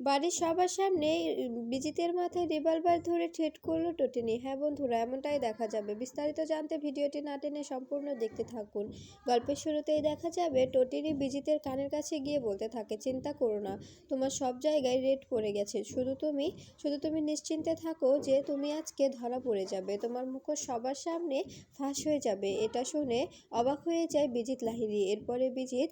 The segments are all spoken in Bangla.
বাড়ির সবার সামনে বিজিতের মাথায় রিভলভার ধরে ঠেট করল টটিনি হ্যাঁ বন্ধুরা, এমনটাই দেখা যাবে। বিস্তারিত জানতে ভিডিওটি না টেনে সম্পূর্ণ দেখতে থাকুন। গল্পের শুরুতেই দেখা যাবে টটিনি বিজিতের কানের কাছে গিয়ে বলতে থাকে, চিন্তা করো না, তোমার সব জায়গায় রেড পড়ে গেছে। শুধু তুমি শুধু তুমি নিশ্চিন্তে থাকো যে তুমি আজকে ধরা পড়ে যাবে। তোমার মুখোশ সবার সামনে ফাঁস হয়ে যাবে। এটা শুনে অবাক হয়ে যায় বিজিত লাহিরি এরপরে বিজিত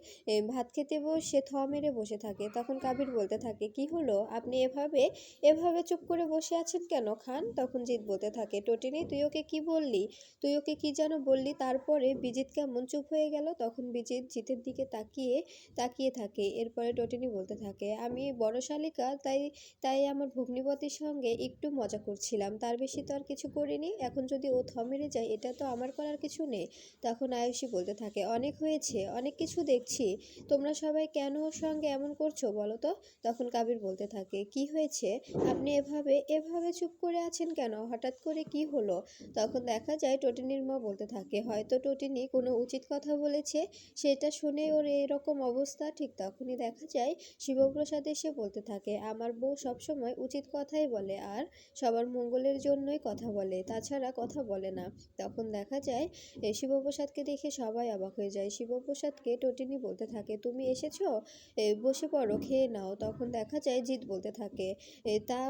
ভাত খেতে বসে থ মেরে বসে থাকে। তখন কাবির বলতে থাকে, কি হলো, আপনি এভাবে এভাবে চুপ করে বসে আছেন কেন খান? তখন জিৎ বলতে থাকে, টোটিনি, তুই ওকে কি বললি? তুই ওকে কি যেন বললি? তারপরে বিজিত কেমন চুপ হয়ে গেল? তখন বিজিৎ জিতের দিকে তাকিয়ে তাকিয়ে থাকে। এরপরে টটিনি বলতে থাকে, আমি বড় শালিকা, তাই তাই আমার ভগ্নিপতির সঙ্গে একটু মজা করছিলাম। তার বেশি তো আর কিছু করিনি। এখন যদি ও থ মেরে যায়, এটা তো আমার করার কিছু নেই। তখন আয়ুষী বলতে থাকে, অনেক হয়েছে, অনেক কিছু দেখছি। তোমরা সবাই কেন ওর সঙ্গে এমন করছ বলো তো? তখন কাবির বলতে থাকে, কি হয়েছে? আপনি এভাবে এভাবে চুপ করে আছেন কেন? হঠাৎ করে কি হলো? তখন দেখা যায় টোটিনির মা বলতে থাকে, হয়তো টোটিনি কোনো উচিত কথা বলেছে, সেটা শুনে ওর এরকম অবস্থা। ঠিক তখনই দেখা যায় শিবপ্রসাদ এসে বলতে থাকে, আমার বউ সবসময় উচিত কথাই বলে আর সবার মঙ্গলের জন্যই কথা বলে, তাছাড়া কথা বলে না। তখন দেখা যায় শিবপ্রসাদকে দেখে সবাই অবাক হয়ে যায়। শিবপ্রসাদকে টোটিনি বলতে থাকে, তুমি এসেছ? বসে পড়ো, খেয়ে নাও। তখন দেখা যায় জিৎ বলতে থাকে। তা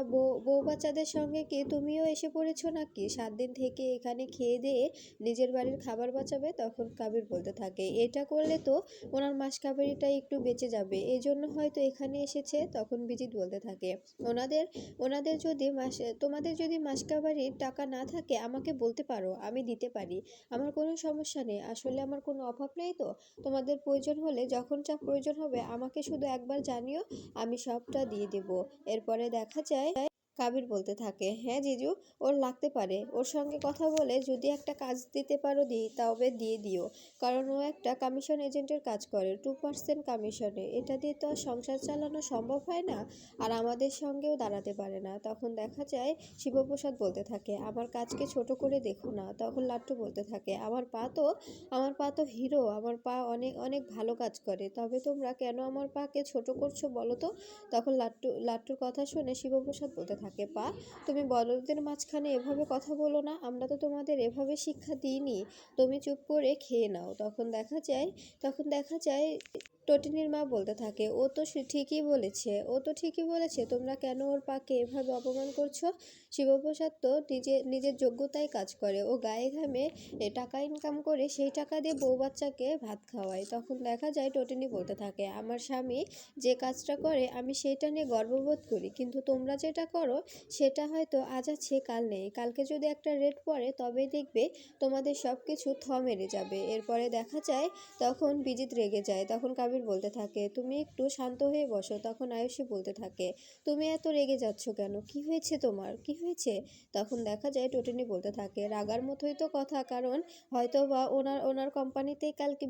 বউ বাচ্চাদের সঙ্গে কি তুমিও এসে পড়েছো নাকি? সাত দিন থেকে এখানে খেয়ে দিয়ে নিজের বাড়ির খাবার বাঁচাবে, তখন কাবির বলতে থাকে। এটা করলে তো ওনার মাস মাসকাবারিটা একটু বেঁচে যাবে। এই জন্য হয়তো এখানে এসেছে, তখন বিজিত বলতে থাকে। ওনাদের ওনাদের যদি মাস, তোমাদের যদি মাস মাসকাবারির টাকা না থাকে, আমাকে বলতে পারো, আমি দিতে পারি। আমার কোনো সমস্যা নেই। আসলে আমার কোনো অভাব নেই তো? তোমাদের প্রয়োজন হলে যখন যা প্রয়োজন হবে, আমাকে শুধু একবার জানিও, আমি সবটা দিয়ে দেবো। এরপরে দেখা যায় কাবির বলতে থাকে হ্যাঁ জিজু, ওর লাগতে পারে। ওর সঙ্গে কথা বলে যদি একটা কাজ দিতে পারো দিই তবে দিয়ে দিও। কারণ ও একটা কমিশন এজেন্টের কাজ করে, টু পার্সেন্ট কমিশনে। এটা দিয়ে তো আর সংসার চালানো সম্ভব হয় না। আর আমাদের সঙ্গেও দাঁড়াতে পারে না। তখন দেখা যায় শিবপ্রসাদ বলতে থাকে, আমার কাজকে ছোট করে দেখো না। তখন লাট্টু বলতে থাকে, আমার পা তো, আমার পা তো হিরো, আমার পা অনেক অনেক ভালো কাজ করে। তবে তোমরা কেন আমার পাকে ছোট করছ বলো তো? তখন লাট্টু, লাট্টুর কথা শুনে শিবপ্রসাদ বলতে থাকে পা। তুমি বলদের মাঝখানে এভাবে কথা বলো না, আমরা তো তোমাদের এভাবে শিক্ষা দিইনি। তুমি চুপ করে খেয়ে নাও। তখন দেখা যায়, তখন দেখা যায় টটিনির মা বলতে থাকে, ও তো সে ঠিকই বলেছে, ও তো ঠিকই বলেছে, তোমরা কেন ওর পাকে এভাবে অপমান করছ? শিবপ্রসাদ তো নিজে, নিজের যোগ্যতায় কাজ করে, ও গায়ে ঘামে টাকা ইনকাম করে সেই টাকা দিয়ে বউ বাচ্চাকে ভাত খাওয়ায়। তখন দেখা যায় টটিনি বলতে থাকে, আমার স্বামী যে কাজটা করে, আমি সেটা নিয়ে গর্ববোধ করি, কিন্তু তোমরা যেটা করো, সেটা হয়তো আজ আছে কাল নেই। কালকে যদি একটা রেট পড়ে তবে দেখবে তোমাদের সব কিছু থ মেরে যাবে। এরপরে দেখা যায়, তখন বিজিত রেগে যায়, তখন কাবির বলতে থাকে, তুমি একটু শান্ত হয়ে বসো। তখন আয়ুষী বলতে থাকে, তুমি এত রেগে যাচ্ছ কেন? কি হয়েছে তোমার? কি হয়েছে? তখন দেখা যায় টোটিনি বলতে থাকে, রাগার মতোই তো কথা, কারণ হয়তো বা ওনার ওনার কোম্পানিতেই কালকে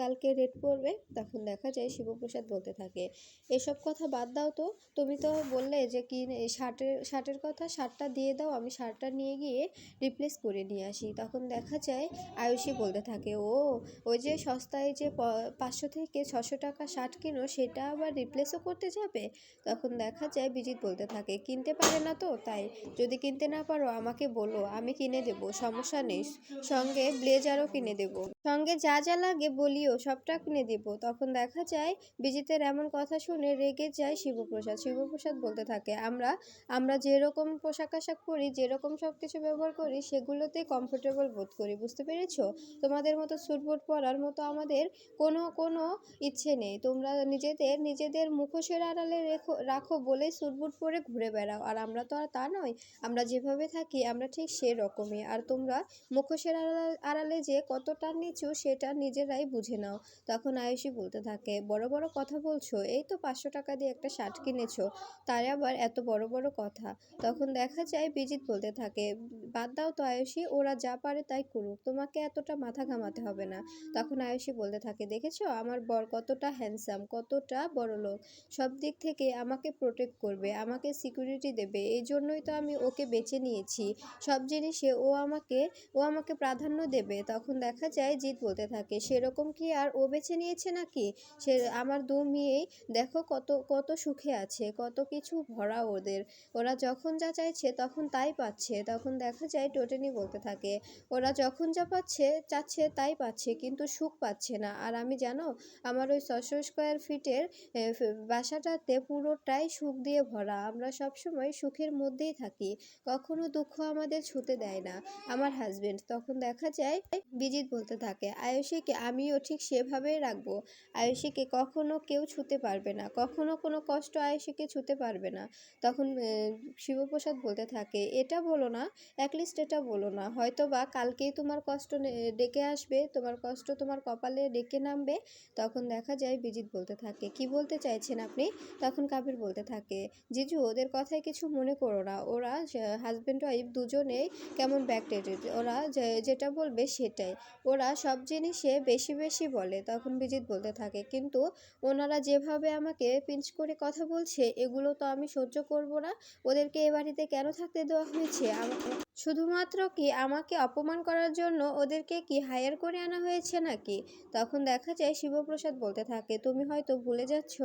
কালকে রেট পড়বে। তখন দেখা যায় শিবপ্রসাদ বলতে থাকে, এসব কথা বাদ দাও তো। তুমি তো বললে যে কি শার্টের শার্টের কথা, শার্টটা দিয়ে দাও, আমি শার্টটা নিয়ে গিয়ে রিপ্লেস করে নিয়ে আসি। তখন দেখা যায় আয়ুষী বলতে থাকে, ও, ওই যে সস্তায় যে পাঁচশো থেকে ছশো টাকা শার্ট কিনো, সেটা আবার রিপ্লেসও করতে যাবে? তখন দেখা যায় বিজিত বলতে থাকে, কিনতে পারে না তো, তাই যদি কিনতে না পারো, আমাকে বলো, আমি কিনে দেব, সমস্যা নেই। সঙ্গে ব্লেজারও কিনে দেব। সঙ্গে যা যা লাগে বলিও, সবটা কিনে দেব। তখন দেখা যায় বিজিতের এমন কথা শুনে রেগে যায় শিবপ্রসাদ। শিবপ্রসাদ বলতে থাকে, আমরা আমরা যেরকম পোশাক আশাক পরি, যেরকম সব কিছু ব্যবহার করি, সেগুলোতে কমফোর্টেবল বোধ করি, বুঝতে পেরেছ? তোমাদের মতো স্যুটবুট পরার মতো আমাদের কোনো কোনো ইচ্ছে নেই। তোমরা নিজেদের নিজেদের মুখোশের আড়ালে রেখো, রাখো বলেই স্যুটবুট পরে ঘুরে বেড়াও। আর আমরা তো আর তা নয় আমরা যেভাবে থাকি, আমরা ঠিক সেরকমই। আর তোমরা মুখোশের আড়ালে যে কতটা নিচু, সেটা নিজেরাই বুঝে নাও। তখন আয়ুষী বলতে থাকে, বড় বড় কথা বলছো? এই তো পাঁচশো টাকা দিয়ে একটা শার্ট কিনেছো। তার আবার এত বড় বড় কথা? তখন দেখা যায় বিজিত বলতে থাকে, বাদ দাও তো আয়ুষী, ওরা যা পারে তাই করুক। তোমাকে এতটা মাথা ঘামাতে হবে না। তখন আয়ুষী বলতে থাকে, দেখেছ? আমার বর কত কতটা হ্যান্ডসাম কতটা বড়লোক, সব দিক থেকে আমাকে প্রোটেক্ট করবে, আমাকে সিকিউরিটি দেবে এই জন্যই তো আমি ওকে বেছে নিয়েছি। সব জিনিসে ও আমাকে ও আমাকে প্রাধান্য দেবে। তখন দেখা যায় জিৎ বলতে থাকে, সেরকম কি আর ও বেছে নিয়েছে নাকি? সে আমার দু মেয়েই, দেখো কত কত সুখে আছে, কত কিছু ভরা ওদের। ওরা যখন যা চাইছে তখন তাই পাচ্ছে। তখন দেখা যায় টোটেনি বলতে থাকে, ওরা যখন যা পাচ্ছে, চাচ্ছে তাই পাচ্ছে, কিন্তু সুখ পাচ্ছে না। আর আমি জানো আমার ওই ছশো স্কোয়ার ফিটের বাসাটাতে পুরোটাই সুখ দিয়ে ভরা। আমরা সব সময় সুখের মধ্যেই থাকি। কখনো দুঃখ আমাদের ছুতে দেয় না। আমার হাজবেন্ড তখন দেখা যায় বিজিত বলতে থাকে, আয়ুষীকে আমিও ঠিক সেভাবেই রাখব। আয়ুষীকে কখনো কেউ ছুতে পারবে না। কখনো কোনো কষ্ট আয়ুষীকে ছুতে পারবে না। তখন শিবপ্রসাদ বলতে থাকে, এটা বলো না অ্যাটলিস্ট এটা বলো না। হয়তো বা কালকেই তোমার কষ্ট ডেকে আসবে, তোমার কষ্ট তোমার কপালে ডেকে নামবে। তখন দেখা যায় বিজিত বলতে থাকে, কি বলতে চাইছেন আপনি? তখন কাবির বলতে থাকে, জিজু, ওদের কথায় কিছু মনে করো না। ওরা হাজব্যান্ড ওয়াইফ দুজনেই কেমন ব্যাকডেটেড ওরা যেটা বলবে সেটাই। ওরা সব জিনিসে বেশি বেশি বলে। তখন বিজিত বলতে থাকে, কিন্তু ওনারা যেভাবে আমাকে পিঞ্চ করে কথা বলছে, এগুলো তো আমি সহ্য করব না। ওদেরকে এ বাড়িতে কেন থাকতে দেওয়া হয়েছে? আম- শুধুমাত্র কি আমাকে অপমান করার জন্য ওদেরকে কি হায়ার করে আনা হয়েছে নাকি? তখন দেখা যায় শিবপ্রসাদ বলতে থাকে, তুমি হয়তো ভুলে যাচ্ছ,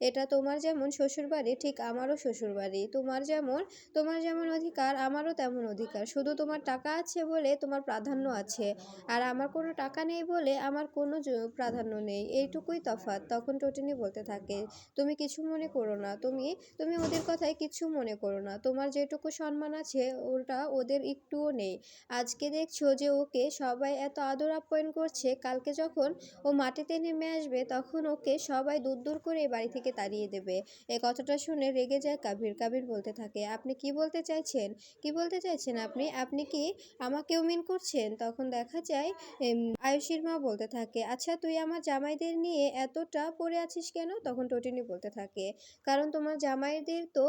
এটা তোমার যেমন শ্বশুরবাড়ি, ঠিক আমারও শ্বশুরবাড়ি। তোমার যেমন তোমার যেমন অধিকার, আমারও তেমন অধিকার। শুধু তোমার টাকা আছে বলে তোমার প্রাধান্য আছে। আর আমার কোনো টাকা নেই বলে আমার কোনো প্রাধান্য নেই। এইটুকুই তফাৎ। তখন টোটিনি বলতে থাকে, তুমি কিছু মনে করো না। তুমি তুমি ওদের কথায় কিছু মনে করো না। তোমার যেটুকু সম্মান আছে, ওটা ওদের একটুও নেই। আজকে দেখছ যে ওকে সবাই এত আদর আপ্যায়ন করছে, কালকে যখন ও মাটিতে নেমে আসবে তখন ওকে সবাই দূর দূর করে বাড়ি থেকে তাড়িয়ে দেবে। এ কথাটা শুনে রেগে যায় কাবির কাবির বলতে থাকে, আপনি কি বলতে চাইছেন? কি বলতে চাইছেন আপনি? আপনি কি আমাকেও মিন করছেন? তখন দেখা যায় আয়ুষীর মা বলতে থাকে আচ্ছা তুই আমার জামাইদের নিয়ে এতটা পড়ে আছিস কেন? তখন টটিনি বলতে থাকে, কারণ তোমার জামাইদের তো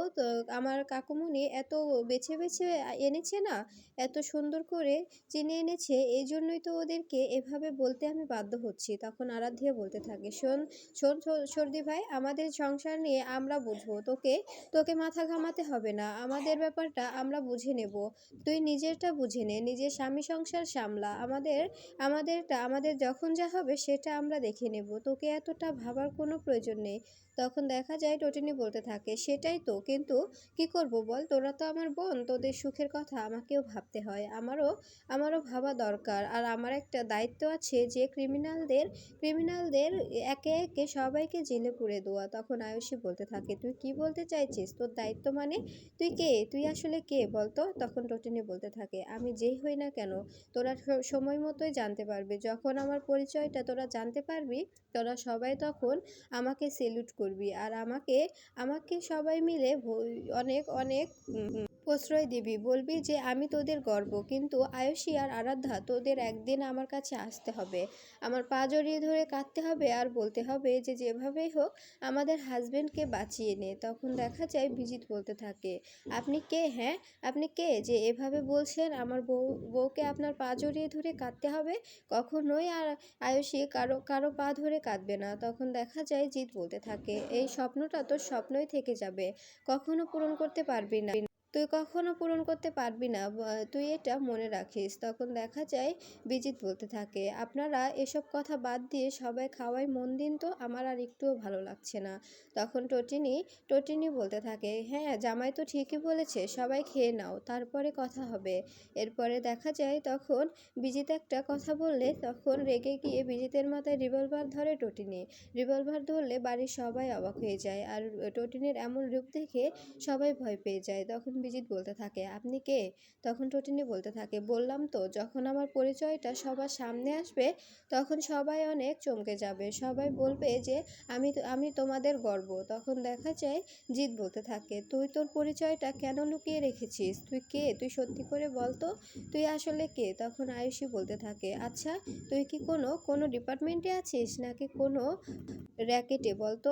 আমার কাকুমণি এত বেছে বেছে এনেছে না এত সুন্দর করে চিনে এনেছে এই জন্যই তো ওদেরকে এভাবে বলতে আমি বাধ্য হচ্ছি। তখন আরাধ্যা বলতে থাকে, শোন শোন সর্দি ভাই, আমাদের সংসার নিয়ে আমরা বুঝব। তোকে তোকে মাথা ঘামাতে হবে না। আমাদের ব্যাপারটা আমরা বুঝে নেব। তুই নিজেরটা বুঝে নে। নিজের স্বামী সংসার সামলা। আমাদের, আমাদেরটা, আমাদের যখন যা হবে সেটা আমরা দেখে নেব। তোকে এতটা ভাবার কোনো প্রয়োজন নেই। তখন দেখা যায় টটিনি বলতে থাকে, সেটাই তো, কিন্তু কি করব বল? তোরা তো আমার বোন, তোদের সুখের কথা আমাকেও ভাবতে হয়। আমারও আমারও ভাবা দরকার। আর আমার একটা দায়িত্ব আছে যে ক্রিমিনালদের ক্রিমিনালদের একে একে সবাইকে জেলে পুড়ে দেওয়া। তখন আয়ুষী বলতে থাকে, তুই কি বলতে চাইছিস? তোর দায়িত্ব মানে তুই কে? তুই আসলে কে বলতো? তখন টটিনি বলতে থাকে, আমি যেই হই না কেন, তোরা সময় মতোই জানতে পারবি। যখন আমার পরিচয়টা তোরা জানতে পারবি, তোরা সবাই তখন আমাকে সেলুট করবি। আর আমাকে আমাকে সবাই মিলে অনেক অনেক প্রশ্রয় দিবি। বলবি যে, আমি তোদের গর্ব, কিন্তু আয়ুষী আর আরাধ্যা, তোদের একদিন আমার কাছে আসতে হবে। আমার পা জড়িয়ে ধরে কাঁদতে হবে আর বলতে হবে যে, যেভাবেই হোক, আমাদের হাজবেন্ডকে বাঁচিয়ে নে। তখন দেখা যায় বিজিত বলতে থাকে, আপনি কে? হ্যাঁ আপনি কে? যে, এভাবে বলছেন, আমার বউ, বউকে আপনার পা জড়িয়ে ধরে কাঁদতে হবে? কখনোই আর আয়ুষী কারও কারও পা ধরে কাঁদবে না। তখন দেখা যায় জিৎ বলতে থাকে এই স্বপ্নটা তোর স্বপ্নই থেকে যাবে। কখনো পূরণ করতে পারবি না। তুই কখনো পূরণ করতে পারবি না তুই এটা মনে রাখিস। তখন দেখা যায় বিজিত বলতে থাকে, আপনারা এসব কথা বাদ দিয়ে সবাই খাওয়ায় মন দিন তো, আমার আর একটুও ভালো লাগছে না। তখন টটিনি টটিনি বলতে থাকে হ্যাঁ জামাই তো ঠিকই বলেছে, সবাই খেয়ে নাও, তারপরে কথা হবে। এরপরে দেখা যায় তখন বিজিত একটা কথা বললে, তখন রেগে গিয়ে বিজিতের মাথায় রিভলভার ধরে টটিনি। রিভলভার ধরলে বাড়ির সবাই অবাক হয়ে যায়, আর টটিনের এমন রূপ দেখে সবাই ভয় পেয়ে যায়। তখন বিজিত বলতে থাকে। আপনি কে? তখন টটিনি বলতে থাকে, বললাম তো, যখন আমার পরিচয়টা সবার সামনে আসবে, তখন সবাই অনেক চমকে যাবে। সবাই বলবে যে, আমি আমি তোমাদের গর্ব। তখন দেখা যায়, জিৎ বলতে থাকে, তুই তোর পরিচয়টা কেন লুকিয়ে রেখেছিস? তুই কে? তুই সত্যি করে বল তো, তুই আসলে কে? তখন আয়ুষী বলতে থাকে আচ্ছা তুই কি কোনো কোনো ডিপার্টমেন্টে আছিস নাকি কোনো র্যাকেটে বলতো